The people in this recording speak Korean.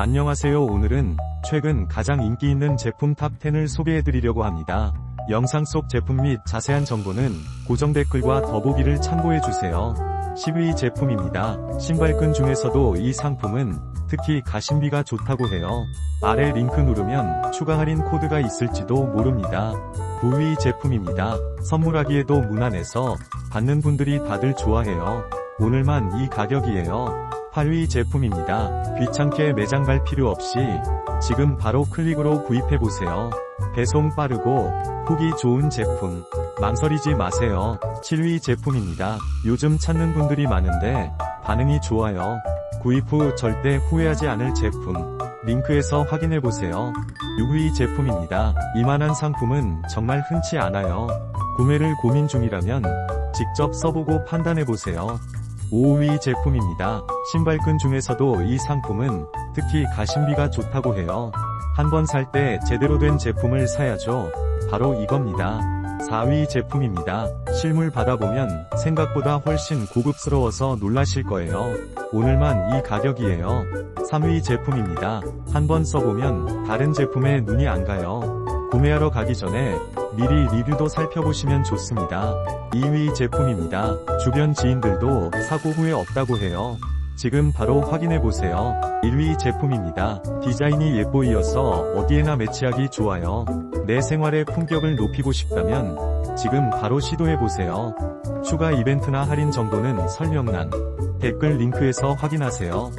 안녕하세요 오늘은 최근 가장 인기 있는 제품 탑10을 소개해드리려고 합니다. 영상 속 제품 및 자세한 정보는 고정 댓글과 더보기를 참고해주세요. 10위 제품입니다. 신발끈 중에서도 이 상품은 특히 가심비가 좋다고 해요. 아래 링크 누르면 추가 할인 코드가 있을지도 모릅니다. 9위 제품입니다. 선물하기에도 무난해서 받는 분들이 다들 좋아해요. 오늘만 이 가격이에요. 8위 제품입니다. 귀찮게 매장 갈 필요 없이 지금 바로 클릭으로 구입해보세요. 배송 빠르고 후기 좋은 제품. 망설이지 마세요. 7위 제품입니다. 요즘 찾는 분들이 많은데 반응이 좋아요. 구입 후 절대 후회하지 않을 제품. 링크에서 확인해보세요. 6위 제품입니다. 이만한 상품은 정말 흔치 않아요. 구매를 고민 중이라면 직접 써보고 판단해보세요. 5위 제품입니다. 신발끈 중에서도 이 상품은 특히 가심비가 좋다고 해요. 한 번 살 때 제대로 된 제품을 사야죠. 바로 이겁니다. 4위 제품입니다. 실물 받아보면 생각보다 훨씬 고급스러워서 놀라실 거예요. 오늘만 이 가격이에요. 3위 제품입니다. 한 번 써보면 다른 제품에 눈이 안 가요. 구매하러 가기 전에 미리 리뷰도 살펴보시면 좋습니다. 2위 제품입니다. 주변 지인들도 사고 후에 없다고 해요. 지금 바로 확인해보세요. 1위 제품입니다. 디자인이 예뻐이어서 어디에나 매치하기 좋아요. 내 생활의 품격을 높이고 싶다면 지금 바로 시도해보세요. 추가 이벤트나 할인 정보는 설명란, 댓글 링크에서 확인하세요.